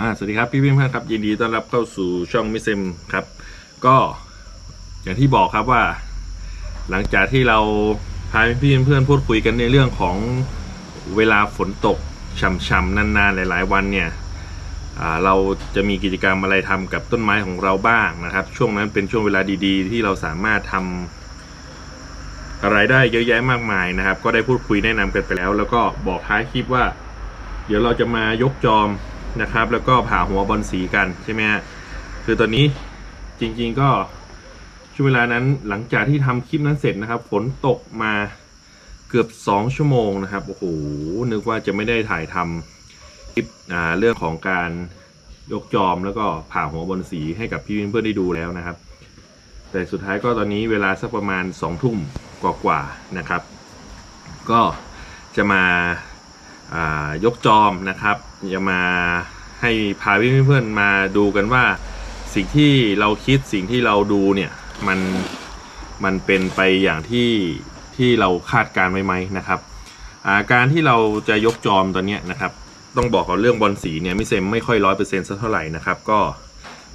อ่าสวัสดีครับพี่เพื่อนครับยินดีต้อนรับเข้าสู่ช่องมิเซมครับ ก็อย่างที่บอกครับว่า หลังจากที่เราพาพี่เพื่อนพูดคุยกันในเรื่องของเวลาฝนตกช่ำๆนานๆหลาย ๆ วันเนี่ยเราจะมีกิจกรรมอะไรทำกับต้นไม้ของเราบ้างนะครับ ช่วงนั้นเป็นช่วงเวลาดีๆ ที่เราสามารถทำอะไรได้เยอะแยะมากมายนะครับ ก็ได้พูดคุยแนะนำกันไปแล้ว แล้วก็บอกท้ายคลิปว่า เดี๋ยวเราจะมายกจอม นะครับ แล้วก็ผ่าหัวบอลสีกันใช่ไหมฮะคือตอนนี้จริง ๆก็ช่วงเวลานั้นหลังจากที่ทำคลิปนั้นเสร็จนะครับ ฝนตกมาเกือบ 2 ชั่วโมงนะครับโอ้โหนึกว่าจะไม่ได้ถ่ายทำคลิปอ่าเรื่องของการยกจอมแล้วก็ผ่าหัวบอลสีให้กับพี่เพื่อนๆได้ดูแล้วนะครับ แต่สุดท้ายก็ตอนนี้เวลาสักประมาณ2ทุ่มกว่าๆนะครับ ก็จะมายกจอมนะครับ จะมา ให้พาเพื่อนๆมาดูกันว่า สิ่งที่เราคิดสิ่งที่เราดูเนี่ยมันมันเป็นไปอย่างที่ที่เราคาดการไว้ไหมนะครับาการที่เราจะยกจอมตอนนี้นะครับ ต้องบอกก่อนเรื่องบอลสีเนี่ยไม่เซมไม่ค่อยร้อยเปอร์เซ็นต์สักเท่าไหร่นะครับ ก็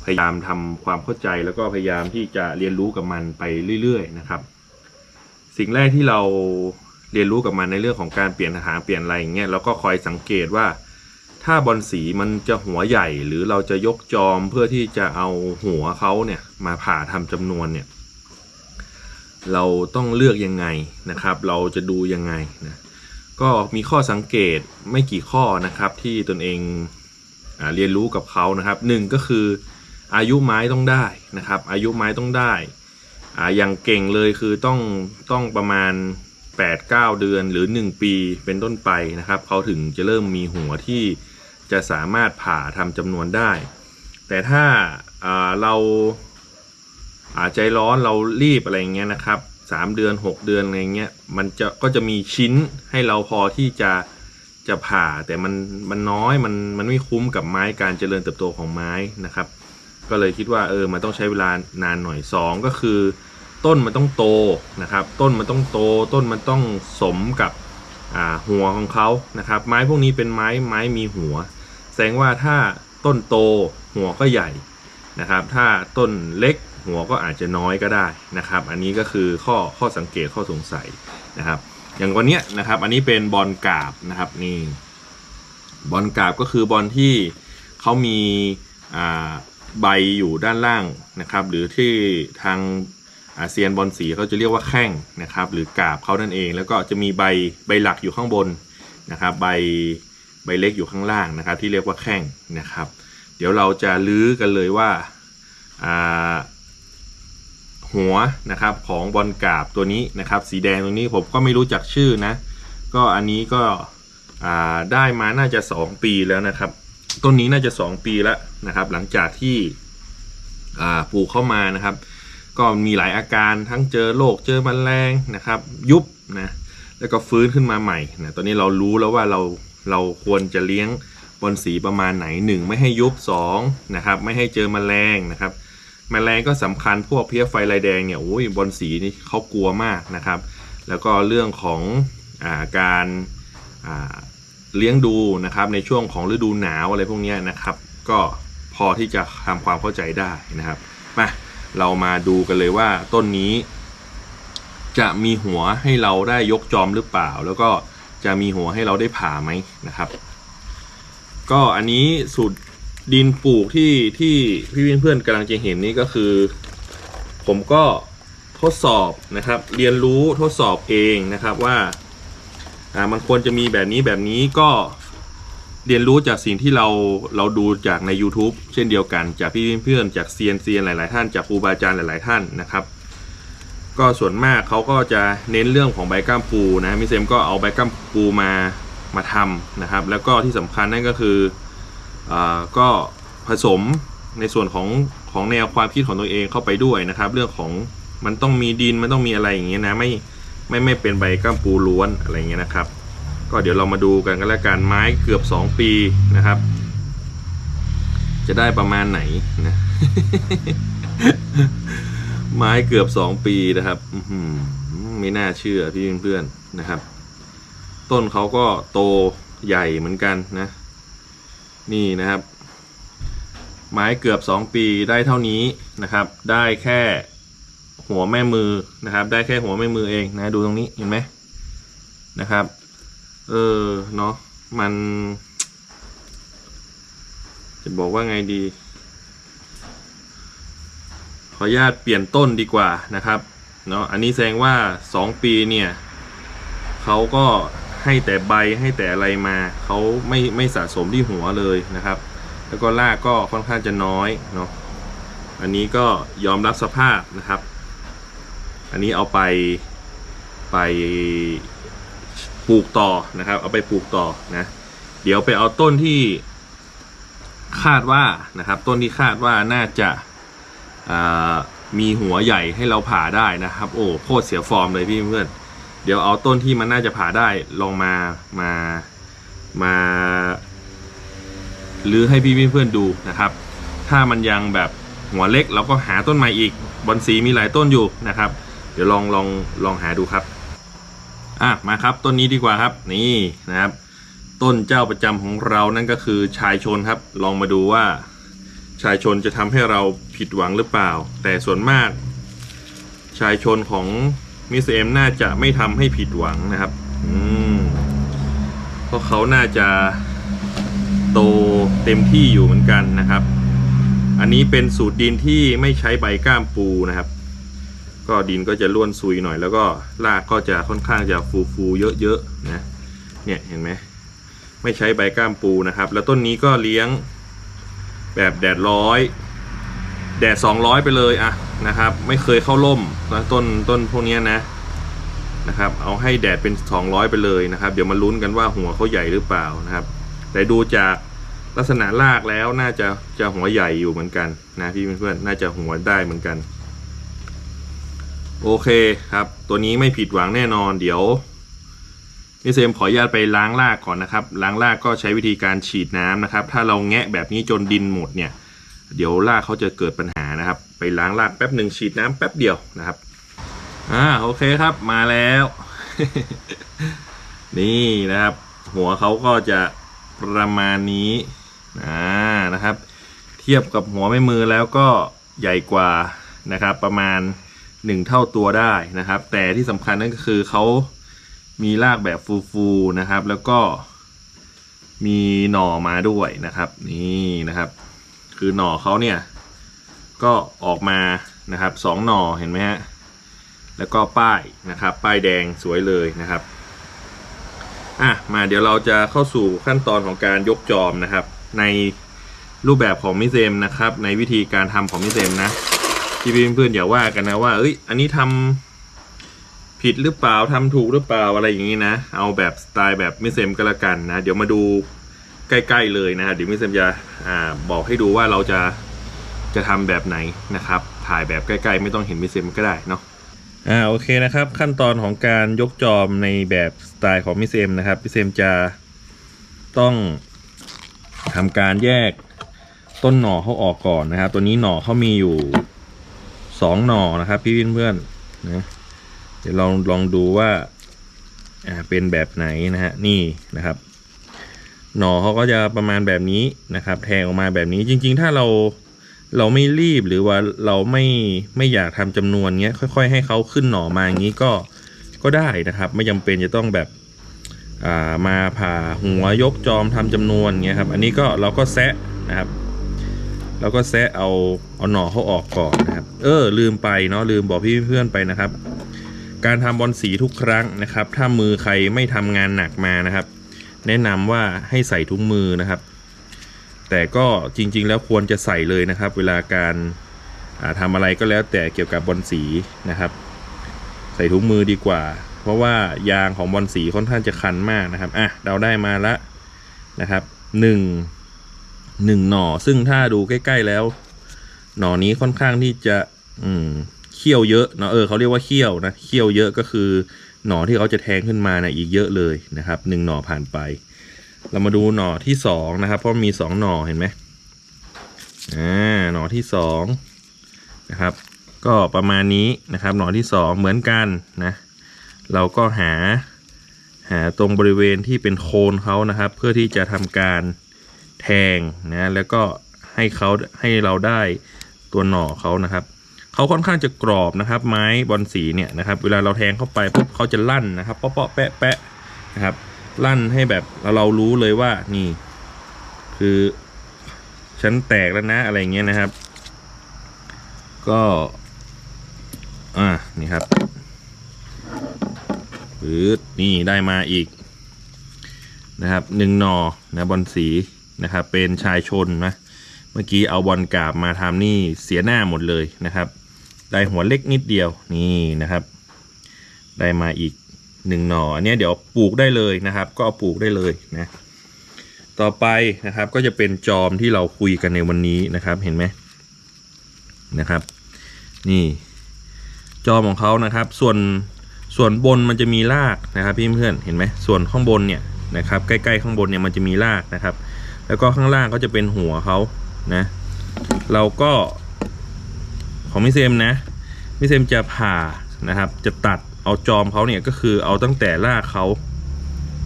พยายามทำความเข้าใจแล้วก็พยายามที่จะเรียนรู้กับมันไปเรื่อยๆนะครับ สิ่งแรกที่เราเรียนรู้กับมันในเรื่องของการเปลี่ยนทหารเปลี่ยนอะไรอย่างเงี้ยเราก็คอยสังเกตว่า ถ้าบอลสีมันจะหัวใหญ่หรือเราจะยกจอมเพื่อที่จะเอาหัวเขาเนี่ยมาผ่าทำจำนวนเนี่ย เราต้องเลือกยังไงนะครับ เราจะดูยังไงนะก็มีข้อสังเกตไม่กี่ข้อนะครับที่ตนเองอเรียนรู้กับเขานะครับหนึ่งก็คืออายุไม้ต้องได้นะครับ อายุไม้ต้องได้อ่าอย่างเก่งเลยคือต้องต้องประมาณ 8-9 เดือนหรือ 1 ปีเป็นต้นไปนะครับ เขาถึงจะเริ่มมีหัวที่ จะสามารถผ่าทำจำนวนได้ แต่ถ้าอ่าเราอาใจร้อนเรารีบอะไรเงี้ยนะครับ3เดือน6เดือนอะไรเงี้ยมันจะก็จะมีชิ้นให้เราพอที่จะจะผ่าแต่มันมันน้อยมันมันไม่คุ้มกับไม้การเจริญเติบโตของไม้นะครับ ก็เลยคิดว่าเออมันต้องใช้เวลานานหน่อยสองก็คือ ต้นมันต้องโตนะครับ ต้นมันต้องโต ต้นมันต้องสมกับหัวของเขานะครับ ไม้พวกนี้เป็นไม้ไม้มีหัว แสดงว่าถ้าต้นโตหัวก็ใหญ่นะครับ ถ้าต้นเล็กหัวก็อาจจะน้อยก็ได้นะครับ อันนี้ก็คือข้อข้อสังเกตข้อสงสัยนะครับ อย่างวันนี้นะครับ อันนี้เป็นบอลกาบนะครับนี่บอลกาบก็คือบอลที่เขามีใบอยู่ด้านล่างนะครับ หรือที่ทางอาเซียนบอลสีเขาจะเรียกว่าแข้งนะครับ หรือกาบเขานั่นเอง แล้วก็จะมีใบใบหลักอยู่ข้างบนนะครับ ใบ ใบเล็กอยู่ข้างล่างนะครับ ที่เรียกว่าแข้งนะครับ เดี๋ยวเราจะลื้อกันเลยว่าาหัวนะครับของบอลกาบตัวนี้นะครับ สีแดงตัวนี้ผมก็ไม่รู้จักชื่อนะ ก็อันนี้ก็ได้มาน่าจะ 2 ปีแล้วนะครับ ต้นนี้น่าจะ 2 ปีแล้วนะครับ หลังจากที่ปลูกเข้ามานะครับ ก็มีหลายอาการทั้งเจอโรคเจอแมลงนะครับ ยุบนะแล้วก็ฟื้นขึ้นมาใหม่นะตอนนี้เรารู้แล้วว่าเรา เราควรจะเลี้ยงบอลสีประมาณไหนหนึ่งไม่ให้ยุบสองนะครับไม่ให้เจอแมลงนะครับแมลงก็สำคัญพวกเพี้ยไฟลายแดงเนี่ยโอ้ยบอลสีนี่เขากลัวมากนะครับ แล้วก็เรื่องของอาการาเลี้ยงดูนะครับในช่วงของฤดูหนาวอะไรพวกนี้นะครับ ก็พอที่จะทำความเข้าใจได้นะครับมาเรามาดูกันเลยว่าต้นนี้ จะมีหัวให้เราได้ยกจอมหรือเปล่า แล้วก็ จะมีหัวให้เราได้ผ่าไหมนะครับ ก็อันนี้สูตรดินปลูกที่ที่พี่เพื่อนๆกำลังจะเห็นนี่ก็คือ ผมก็ทดสอบนะครับ เรียนรู้ทดสอบเองนะครับว่าอ่ามันควรจะมีแบบนี้แบบนี้ก็เรียนรู้จากสิ่งที่เราเราดูจากใน YouTube เช่นเดียวกันจากพี่เพื่อนจากเซียนเซียนหลาย ๆ ท่านจากครูบาอาจารย์หลาย ๆ ท่านนะครับ ก็ส่วนมากเขาก็จะเน้นเรื่องของใบก้ามปูนะมิเซมก็เอาใบก้ามปูมามาทำนะครับ แล้วก็ที่สำคัญนั่นก็คืออาก็ผสมในส่วนของของแนวความคิดของตัวเองเข้าไปด้วยนะครับ เรื่องของมันต้องมีดินมันต้องมีอะไรอย่างเงี้ยนะไม่ไม่ไม่เป็นใบก้ามปูล้วนอะไรเงี้ยนะครับ ก็เดี๋ยวเรามาดูกันกันแล้วกันไม้เกือบ 2 ปีนะครับ จะได้ประมาณไหนนะ ไม้เกือบสองปีนะครับไม่น่าเชื่อพี่เพื่อนๆนะครับ ต้นเขาก็โตใหญ่เหมือนกันนะ นี่นะครับ ไม้เกือบสองปีได้เท่านี้นะครับ ได้แค่หัวแม่มือนะครับ ได้แค่หัวแม่มือเองนะดูตรงนี้เห็นไหมนะครับ เออเนาะมัน จะบอกว่าไงดี ขออนุญาตเปลี่ยนต้นดีกว่านะครับเนาะอันนี้แสดงว่า 2 ปีเนี่ยเขาก็ให้แต่ใบให้แต่อะไรมาเขาไม่ไม่สะสมที่หัวเลยนะครับ แล้วก็รากก็ค่อนข้างจะน้อยเนาะอันนี้ก็ยอมรับสภาพนะครับ อันนี้เอาไปไปปลูกต่อนะครับ เอาไปปลูกต่อนะเดี๋ยวไปเอาต้นที่คาดว่านะครับ ต้นที่คาดว่าน่าจะ มีหัวใหญ่ให้เราผ่าได้นะครับ โอ้โคตรเสียฟอร์มเลยพี่เพื่อน เดี๋ยวเอาต้นที่มันน่าจะผ่าได้ลองมามามาหรือให้พี่เพื่อนดูนะครับ ถ้ามันยังแบบหัวเล็กเราก็หาต้นใหม่อีกบอนสีมีหลายต้นอยู่นะครับ เดี๋ยวลองลองลองหาดูครับอะมาครับต้นนี้ดีกว่าครับนี่นะครับ ต้นเจ้าประจำของเรานั่นก็คือชายชนครับ ลองมาดูว่าชายชนจะทำให้เรา ผิดหวังหรือเปล่า แต่ส่วนมาก ชายชนของมิสเอ็มน่าจะไม่ทำให้ผิดหวังนะครับ อืมเพราะเขาน่าจะโตเต็มที่อยู่เหมือนกันนะครับ อันนี้เป็นสูตรดินที่ไม่ใช้ใบก้ามปูนะครับ ก็ดินก็จะร่วนซุยหน่อย แล้วก็รากก็จะค่อนข้างจะฟูฟูเยอะๆนะ เนี่ยเห็นไหมไม่ใช้ใบก้ามปูนะครับ แล้วต้นนี้ก็เลี้ยงแบบแดดร้อย แดด 200 ไปเลยอะนะครับ ไม่เคยเข้าร่มนะต้นต้นพวกนี้นะนะครับ เอาให้แดดเป็น 200 ไปเลยนะครับ เดี๋ยวมาลุ้นกันว่าหัวเขาใหญ่หรือเปล่านะครับ แต่ดูจากลักษณะรากแล้วน่าจะจะหัวใหญ่อยู่เหมือนกันนะพี่เพื่อนๆน่าจะหัวได้เหมือนกัน โอเคครับ ตัวนี้ไม่ผิดหวังแน่นอน เดี๋ยวนี่เซมขออนุญาตไปล้างรากก่อนนะครับ ล้างรากก็ใช้วิธีการฉีดน้ำนะครับ ถ้าเราแงะแบบนี้จนดินหมดเนี่ย เดี๋ยวรากเขาจะเกิดปัญหานะครับ ไปล้างรากแป๊บหนึ่งฉีดน้ำแป๊บเดียวนะครับ อ่าโอเคครับมาแล้ว นี่นะครับ หัวเขาก็จะประมาณนี้อ่านะครับ เทียบกับหัวแม่มือแล้วก็ใหญ่กว่านะครับ ประมาณหนึ่งเท่าตัวได้นะครับ แต่ที่สำคัญนั่นก็คือเขามีรากแบบฟูๆนะครับ แล้วก็มีหน่อมาด้วยนะครับ นี่นะครับ คือหน่อเขาเนี่ย ก็ออกมานะครับสองหน่อเห็นไหมฮะแล้วก็ป้ายนะครับ ป้ายแดงสวยเลยนะครับอะมาเดี๋ยวเราจะเข้าสู่ขั้นตอนของการยกจอมนะครับ ในรูปแบบของมิเซมนะครับ ในวิธีการทำของมิเซมนะที่เพื่อนๆอย่าว่ากันนะว่าเอ้ยอันนี้ทำผิดหรือเปล่าทำถูกหรือเปล่าอะไรอย่างนี้นะ เอาแบบสไตล์แบบมิเซมก็แล้วกันนะ เดี๋ยวมาดู ใกล้ ๆ เลยนะฮะเดี๋ยวมิเซมจะอ่าบอกให้ดูว่าเราจะจะทำแบบไหนนะครับ ถ่ายแบบใกล้ ๆ ไม่ต้องเห็นมิเซมก็ได้เนาะอ่าโอเคนะครับ ขั้นตอนของการยกจอมในแบบสไตล์ของมิเซมนะครับมิเซมจะต้องทำการแยกต้นหน่อเขาออกก่อนนะครับ ตัวนี้หน่อเขามีอยู่สองหน่อนะครับ พี่เพื่อนๆนะเดี๋ยวลองลองดูว่าอ่าเป็นแบบไหนนะฮะนี่นะครับ หน่อเขาก็จะประมาณแบบนี้นะครับ แทงออกมาแบบนี้จริง ๆ ถ้าเราเราไม่รีบหรือว่าเราไม่ไม่อยากทำจำนวนเงี้ยค่อย ๆ ให้เขาขึ้นหน่อมาอย่างนี้ก็ก็ได้นะครับ ไม่จำเป็นจะต้องแบบอ่ามาผ่าหัวยกจอมทำจำนวนเงี้ยครับ อันนี้ก็เราก็แซะนะครับเราก็แซะเอาเอาหน่อเขาออกก่อนนะครับ เออลืมไปเนาะลืมบอกพี่เพื่อนไปนะครับ การทำบอลสีทุกครั้งนะครับ ถ้ามือใครไม่ทำงานหนักมานะครับ แนะนำว่าให้ใส่ถุงมือนะครับ แต่ก็จริงๆ แล้วควรจะใส่เลยนะครับ เวลาการาทำอะไรก็แล้วแต่เกี่ยวกับบอลสีนะครับ ใส่ถุงมือดีกว่า เพราะว่ายางของบอลสีค่อนข้างจะคันมากนะครับอะเราได้มาละนะครับหนึ่งหนึ่งหน่อ ซึ่งถ้าดูใกล้ ๆแล้ว หน่อนี้ค่อนข้างที่จะ อืมเขี้ยวเยอะเนาะเออเขาเรียกว่าเขี้ยวนะเขี้ยวเยอะก็คือ หน่อที่เขาจะแทงขึ้นมานะอีกเยอะเลยนะครับหนึ่งหน่อผ่านไป เรามาดูหน่อที่สองนะครับ เพราะมีสองหน่อเห็นไหมอ่าหน่อที่สองนะครับ ก็ประมาณนี้นะครับ หน่อที่สองเหมือนกันนะเราก็หาหาตรงบริเวณที่เป็นโคนเขานะครับ เพื่อที่จะทำการแทงนะแล้วก็ให้เขาให้เราได้ตัวหน่อเขานะครับ เขาค่อนข้างจะกรอบนะครับ ไม้บอลสีเนี่ยนะครับ เวลาเราแทงเข้าไปปุ๊บเขาจะลั่นนะครับเปาะแปะแปะนะครับลั่นให้แบบเรารู้เลยว่านี่ คือฉันแตกแล้วนะอะไรเงี้ยนะครับ ก็อ่านี่ครับปืดนี่ได้มาอีกนะครับหนึ่งหนอนะบอลสีนะครับเป็นชายชนนะเมื่อกี้เอาบอลกาบมาทำนี่เสียหน้าหมดเลยนะครับ ได้หัวเล็กนิดเดียวนี่นะครับ ได้มาอีกหนึ่งหน่ออันนี้เดี๋ยวปลูกได้เลยนะครับ ก็เอาปลูกได้เลยนะต่อไปนะครับก็จะเป็นจอมที่เราคุยกันในวันนี้นะครับเห็นไหมนะครับ นี่จอมของเขานะครับ ส่วนส่วนบนมันจะมีรากนะครับพี่เพื่อนเห็นไหมส่วนข้างบนเนี่ยนะครับ ใกล้ๆข้างบนเนี่ยมันจะมีรากนะครับ แล้วก็ข้างล่างก็จะเป็นหัวเขานะ เราก็ ของมิเซมนะมิเซมจะผ่านะครับ จะตัดเอาจอมเขาเนี่ยก็คือเอาตั้งแต่รากเขา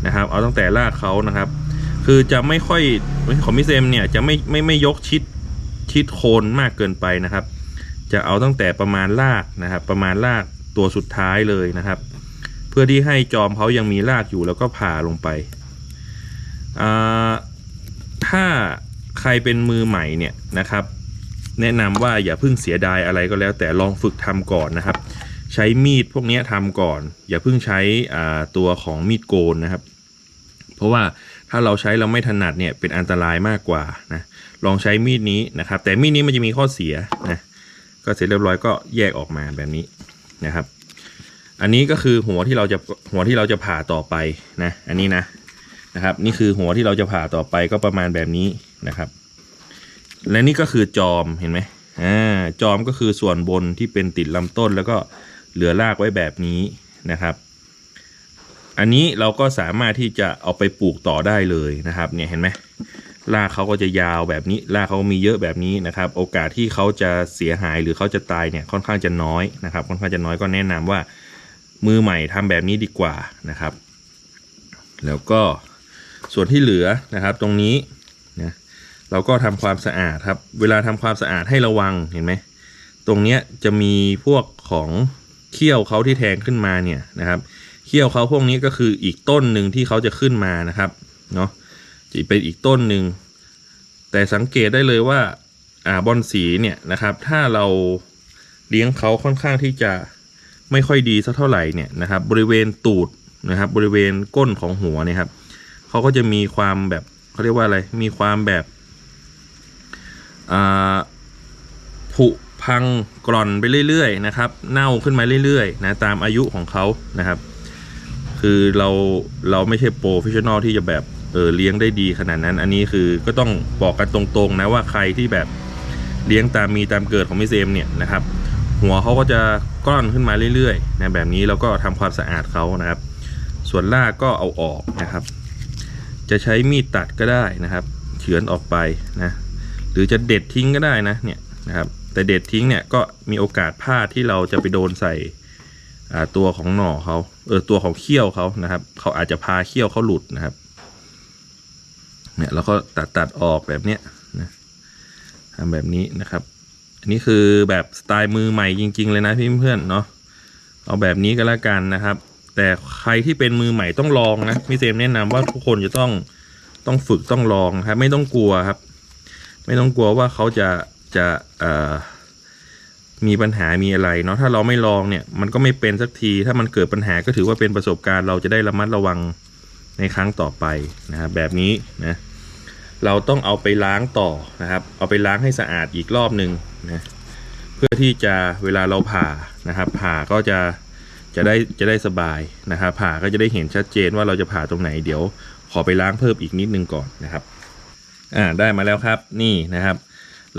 นะครับ เอาตั้งแต่รากเขานะครับ คือจะไม่ค่อยของมิเซมเนี่ยจะไม่ไม่ไม่ยกชิดชิดโคนมากเกินไปนะครับ จะเอาตั้งแต่ประมาณรากนะครับ ประมาณรากตัวสุดท้ายเลยนะครับ เพื่อที่ให้จอมเขายังมีรากอยู่แล้วก็ผ่าลงไปอ่าถ้าใครเป็นมือใหม่เนี่ยนะครับ แนะนำว่าอย่าเพิ่งเสียดายอะไรก็แล้ว แต่ลองฝึกทำก่อนนะครับ ใช้มีดพวกนี้ยทำก่อน อย่าเพิ่งใช้ตัวของมีดโกนนะครับ เพราะว่าถ้าเราใช้เราไม่ถนัดเนี่ยเป็นอันตรายมากกว่านะลองใช้มีดนี้นะครับ แต่มีดนี้มันจะมีข้อเสียนะก็เสร็จเรียบร้อยก็แยกออกมาแบบนี้นะครับ อันนี้ก็คือหัวที่เราจะหัวที่เราจะผ่าต่อไปนะ อันนี้นะนะครับ นี่คือหัวที่เราจะผ่าต่อไปก็ประมาณแบบนี้นะครับ และนี่ก็คือจอมเห็นไหมอ่าจอมก็คือส่วนบนที่เป็นติดลำต้นแล้วก็เหลือรากไว้แบบนี้นะครับ อันนี้เราก็สามารถที่จะเอาไปปลูกต่อได้เลยนะครับเนี่ยเห็นไหมรากเขาก็จะยาวแบบนี้รากเขามีเยอะแบบนี้นะครับ โอกาสที่เขาจะเสียหายหรือเขาจะตายเนี่ยค่อนข้างจะน้อยนะครับ ค่อนข้างจะน้อยก็แนะนำว่ามือใหม่ทำแบบนี้ดีกว่านะครับ แล้วก็ส่วนที่เหลือนะครับตรงนี้นะ เราก็ทำความสะอาดครับ เวลาทำความสะอาดให้ระวังเห็นไหมตรงเนี้ยจะมีพวกของเขี้ยวเขาที่แทงขึ้นมาเนี่ยนะครับเขี้ยวเขาพวกนี้ก็คืออีกต้นหนึ่งที่เขาจะขึ้นมานะครับเนาะจะเป็นอีกต้นหนึ่งแต่สังเกตได้เลยว่าอ่าบอนสีเนี่ยนะครับ ถ้าเราเลี้ยงเขาค่อนข้างที่จะไม่ค่อยดีสักเท่าไหร่เนี่ยนะครับ บริเวณตูดนะครับ บริเวณก้นของหัวเนี่ยครับเขาก็จะมีความแบบเขาเรียกว่าอะไรมีความแบบ ผุพังกร่อนไปเรื่อยๆนะครับ เน่าขึ้นมาเรื่อยๆนะตามอายุของเขานะครับ คือเราเราไม่ใช่โปรเฟชชั่นอลที่จะแบบเออเลี้ยงได้ดีขนาดนั้น อันนี้คือก็ต้องบอกกันตรงๆนะว่าใครที่แบบเลี้ยงตามมีตามเกิดของมิเซมเนี่ยนะครับ หัวเขาก็จะกร่อนขึ้นมาเรื่อยๆนะแบบนี้เราก็ทำความสะอาดเขานะครับ ส่วนรากก็เอาออกนะครับ จะใช้มีดตัดก็ได้นะครับ เฉือนออกไปนะ รือจะเด็ดทิ้งก็ได้นะเนี่ยนะครับแต่เด็ดทิ้งเนี่ยก็มีโอกาสพลาดที่เราจะไปโดนใส่ตัวของหน่อเขาเออตัวของเขี้ยวเขานะครับเขาอาจจะพาเขี้ยวเขาหลุดนะครับเนี่ยแล้วก็ตัดตัดออกแบบเนี้ยนะทำแบบนี้นะครับ อันนี้คือแบบสไตล์มือใหม่จริง ๆ เลยนะพี่เพื่อนๆเนาะเอาแบบนี้ก็แล้วกันนะครับ แต่ใครที่เป็นมือใหม่ต้องลองนะพี่เซมแนะนำว่าทุกคนจะต้องต้องฝึกต้องลองครับ ไม่ต้องกลัวครับ ไม่ต้องกลัวว่าเขาจะจะเอ่อมีปัญหามีอะไรเนาะถ้าเราไม่ลองเนี่ยมันก็ไม่เป็นสักที ถ้ามันเกิดปัญหาก็ถือว่าเป็นประสบการณ์เราจะได้ระมัดระวังในครั้งต่อไปนะครับแบบนี้นะเราต้องเอาไปล้างต่อนะครับ เอาไปล้างให้สะอาดอีกรอบหนึ่งนะเพื่อที่จะเวลาเราผ่านะครับผ่าก็จะจะได้จะได้สบายนะครับผ่าก็จะได้เห็นชัดเจนว่าเราจะผ่าตรงไหนเดี๋ยวขอไปล้างเพิ่มอีกนิดนึงก่อนนะครับ อ่าได้มาแล้วครับนี่นะครับ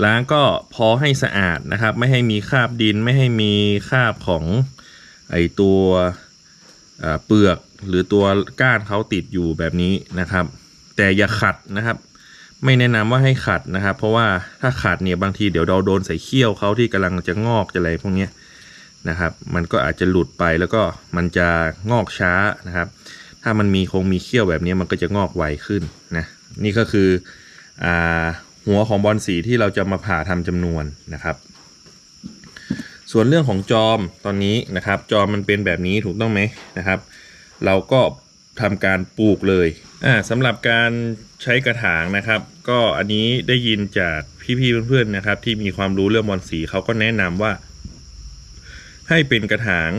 ล้างก็พอให้สะอาดนะครับ ไม่ให้มีคราบดินไม่ให้มีคราบของไอตัวเปลือกหรือตัวก้านเขาติดอยู่แบบนี้นะครับ แต่อย่าขัดนะครับ ไม่แนะนำว่าให้ขัดนะครับ เพราะว่าถ้าขัดเนี่ยบางทีเดี๋ยวเราโดนใส่เขี้ยวเขาที่กำลังจะงอกจะอะไรพวกนี้นะครับ มันก็อาจจะหลุดไปแล้วก็มันจะงอกช้านะครับ ถ้ามันมีคงมีเขี้ยวแบบนี้มันก็จะงอกไวขึ้นนะนี่ก็คือ หัวของบอลสีที่เราจะมาผ่าทำจำนวนนะครับ ส่วนเรื่องของจอมตอนนี้นะครับ จอมมันเป็นแบบนี้ถูกต้องไหมนะครับ เราก็ทำการปลูกเลยอ่าสำหรับการใช้กระถางนะครับ ก็อันนี้ได้ยินจากพี่ๆเพื่อนๆนะครับ ที่มีความรู้เรื่องบอลสีเขาก็แนะนำว่า ให้เป็นกระถาง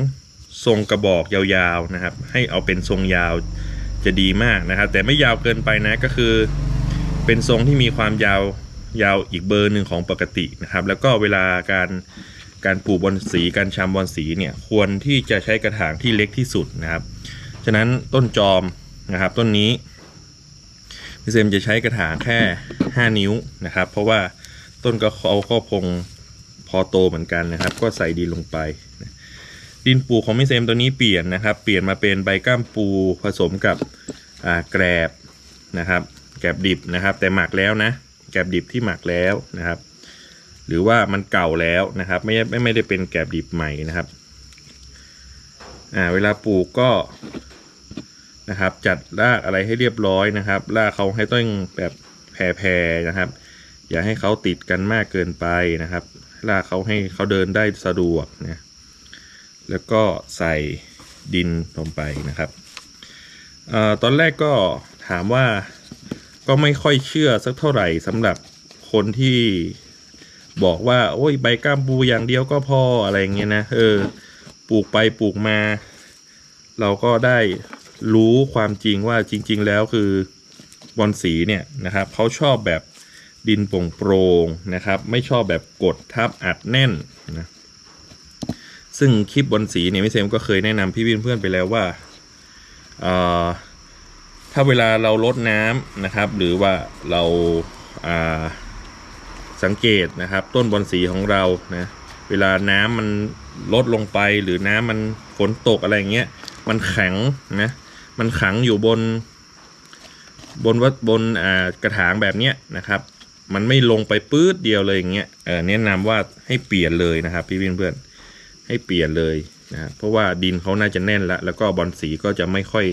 ทรงกระบอกยาวๆนะครับ ให้เอาเป็นทรงยาวจะดีมากนะครับ แต่ไม่ยาวเกินไปนะก็คือ เป็นทรงที่มีความยาวยาวอีกเบอร์หนึ่งของปกตินะครับ แล้วก็เวลาการการปลูกบอลสีการชำบอลสีเนี่ยควรที่จะใช้กระถางที่เล็กที่สุดนะครับ ฉะนั้นต้นจอมนะครับต้นนี้พี่เซมจะใช้กระถางแค่ 5 นิ้วนะครับ เพราะว่าต้นก็เขาก็คงพอโตเหมือนกันนะครับ ก็ใส่ดินลงไป ดินปูของพี่เซมตัวนี้เปลี่ยนนะครับ เปลี่ยนมาเป็นใบก้ามปูผสมกับแกรบนะครับ แกบดิบนะครับ แต่หมักแล้วนะ แกบดิบที่หมักแล้วนะครับ หรือว่ามันเก่าแล้วนะครับ ไม่ไม่ไม่ได้เป็นแกบดิบใหม่นะครับอ่าเวลาปลูกก็นะครับ จัดรากอะไรให้เรียบร้อยนะครับรากเขาให้ต้องแบบแผ่ๆนะครับ อย่าให้เขาติดกันมากเกินไปนะครับรากเขาให้เขาเดินได้สะดวกนะแล้วก็ใส่ดินลงไปนะครับเอ่อตอนแรกก็ถามว่า ก็ไม่ค่อยเชื่อสักเท่าไหร่สำหรับคนที่บอกว่า โอ้ยใบก้ามปูอย่างเดียวก็พออะไรเงี้ยนะเออ ปลูกไปปลูกมา เราก็ได้รู้ความจริงว่าจริง ๆ แล้วคือบอลสีเนี่ยนะครับเขาชอบแบบดินโปร่งโปร่งนะครับ ไม่ชอบแบบกดทับอัดแน่นนะซึ่งคลิปบอลสีเนี่ยพี่เซมก็เคยแนะนำพี่เพื่อนๆไปแล้วว่าเอ่อ ถ้าเวลาเราลดน้ำนะครับ หรือว่าเราาสังเกตนะครับ ต้นบอนสีของเรานะเวลาน้ำมันลดลงไปหรือน้ำมันฝนตกอะไรเงี้ยมันแข็งนะมันขังอยู่บน บนวัดบนอ่ากระถางแบบเนี้ยนะครับ มันไม่ลงไปปื๊ดเดียวเลยอย่างเงี้ยเออแนะนำว่าให้เปลี่ยนเลยนะครับ พี่เพื่อนให้เปลี่ยนเลยนะเพราะว่าดินเขาน่าจะแน่นล้วแล้วก็บอลสีก็จะไม่ค่อย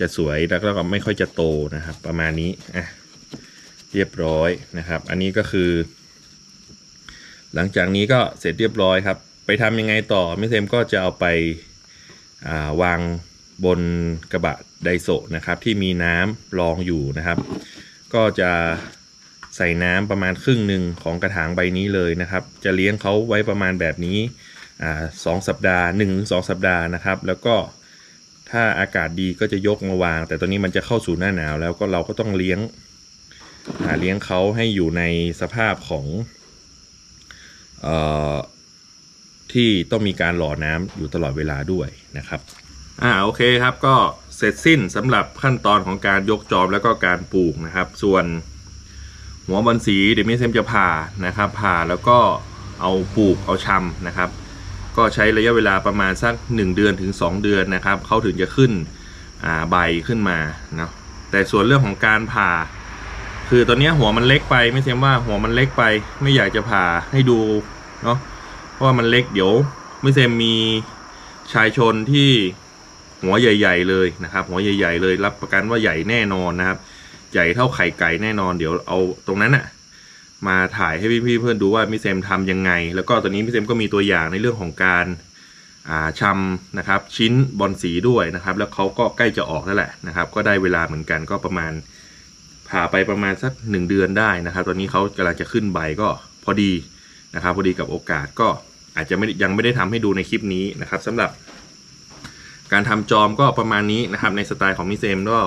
จะสวยแล้วก็ไม่ค่อยจะโตนะครับ ประมาณนี้อะเรียบร้อยนะครับ อันนี้ก็คือ หลังจากนี้ก็เสร็จเรียบร้อยครับ ไปทำยังไงต่อมิเซมก็จะเอาไปาวางบนกระบะไดโซนะครับ ที่มีน้ำรองอยู่นะครับ ก็จะใส่น้ำประมาณครึ่งหนึ่งของกระถางใบนี้เลยนะครับ จะเลี้ยงเขาไว้ประมาณแบบนี้อสองสัปดาห์หนึ่งสองสัปดาห์นะครับ แล้วก็ ถ้าอากาศดีก็จะยกมาวาง แต่ตอนนี้มันจะเข้าสู่หน้าหนาว แล้วก็เราก็ต้องเลี้ยงหาเลี้ยงเขาให้อยู่ในสภาพของออที่ต้องมีการหล่อน้ำอยู่ตลอดเวลาด้วยนะครับอ่าโอเคครับก็เสร็จสิ้นสำหรับขั้นตอนของการยกจอมแล้วก็การปลูกนะครับ ส่วนหัวบอลสีเดี๋ยวมิเซมจะผ่านะครับผ่าแล้วก็เอาปลูกเอาชำนะครับ ก็ใช้ระยะเวลาประมาณสัก 1 เดือนถึง 2 เดือนนะครับเขาถึงจะขึ้นใบขึ้นมาเนาะแต่ส่วนเรื่องของการผ่า คือตอนนี้หัวมันเล็กไปไม่ใช่ว่าหัวมันเล็กไป ไม่อยากจะผ่าให้ดูเนาะเพราะว่ามันเล็กเดี๋ยวไม่เซมมีชายชนที่หัวใหญ่ ๆ เลยนะครับ หัวใหญ่ ๆ เลยรับประกันว่าใหญ่แน่นอนนะครับ ใหญ่เท่าไข่ไก่แน่นอน เดี๋ยวเอาตรงนั้นอะ มาถ่ายให้พี่ๆเพื่อนดูว่ามิเซมทำยังไง แล้วก็ตอนนี้มิเซมก็มีตัวอย่างในเรื่องของการอ่าชำนะครับชิ้นบอลสีด้วยนะครับ แล้วเขาก็ใกล้จะออกแล้วแหละนะครับ ก็ได้เวลาเหมือนกันก็ประมาณผ่าไปประมาณสักหนึ่งเดือนได้นะครับ ตอนนี้เขากำลังจะขึ้นใบก็พอดีนะครับ พอดีกับโอกาสก็อาจจะไม่ยังไม่ได้ทำให้ดูในคลิปนี้นะครับสำหรับการทำจอมก็ประมาณนี้นะครับ ในสไตล์ของมิเซมก็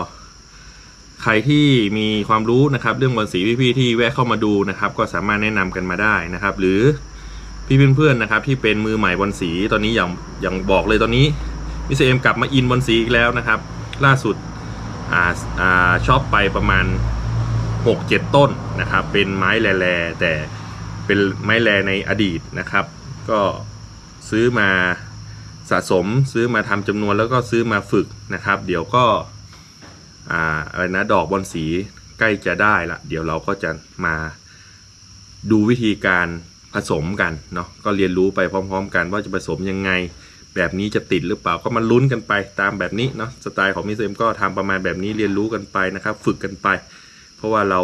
ใครที่มีความรู้นะครับเรื่องบอลสีพี่ๆที่แวะเข้ามาดูนะครับ ก็สามารถแนะนำกันมาได้นะครับ หรือพี่เพื่อนๆนะครับ ที่เป็นมือใหม่บอลสีตอนนี้อย่างอย่างบอกเลยตอนนี้มิสเอ็มกลับมาอินบอลสีอีกแล้วนะครับ ล่าสุดอ่าอ่าชอบไปประมาณ 6-7 ต้นนะครับ เป็นไม้แร่แต่เป็นไม้แร่ในอดีตนะครับ ก็ซื้อมาสะสมซื้อมาทำจำนวนแล้วก็ซื้อมาฝึกนะครับ เดี๋ยวก็ อ่าอะไรนะดอกบอลสีใกล้จะได้ละเดี๋ยวเราก็จะมาดูวิธีการผสมกันเนาะก็เรียนรู้ไปพร้อม ๆ กันว่าจะผสมยังไง แบบนี้จะติดหรือเปล่าก็มาลุ้นกันไปตามแบบนี้เนาะสไตล์ของมิสเอ็มก็ทำประมาณแบบนี้เรียนรู้กันไปนะครับ ฝึกกันไป เพราะว่าเรา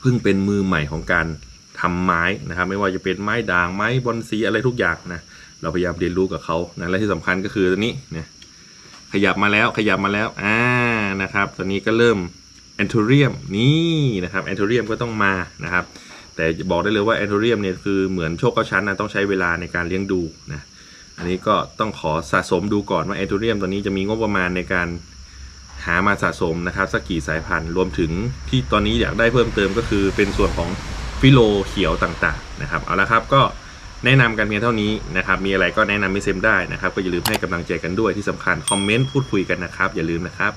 เพิ่งเป็นมือใหม่ของการทำไม้นะครับ ไม่ว่าจะเป็นไม้ด่างไม้บอนซีอะไรทุกอย่างนะเราพยายามเรียนรู้กับเขานะและที่สำคัญก็คือตัวนี้เนี่ย ขยับมาแล้วขยับมาแล้วอ่านะครับตอนนี้ก็เริ่มแอนโทเรียมนี่นะครับแอนโทเรียมก็ต้องมานะครับ แต่บอกได้เลยว่าแอนโทเรียมเนี่ยคือเหมือนโชคเก้าชั้นนะต้องใช้เวลาในการเลี้ยงดูนะอันนี้ก็ต้องขอสะสมดูก่อนว่าแอนโทเรียมตัวนี้จะมีงบประมาณในการหามาสะสมนะครับสักกี่สายพันธุ์รวมถึงที่ตอนนี้อยากได้เพิ่มเติมก็คือเป็นส่วนของฟิโลเขียวต่างๆนะครับเอาละครับก็ แนะนำกันเพียงเท่านี้นะครับมีอะไรก็แนะนำมิเซมได้นะครับก็อย่าลืมให้กำลังใจกันด้วยที่สำคัญคอมเมนต์พูดคุยกันนะครับอย่าลืมนะครับ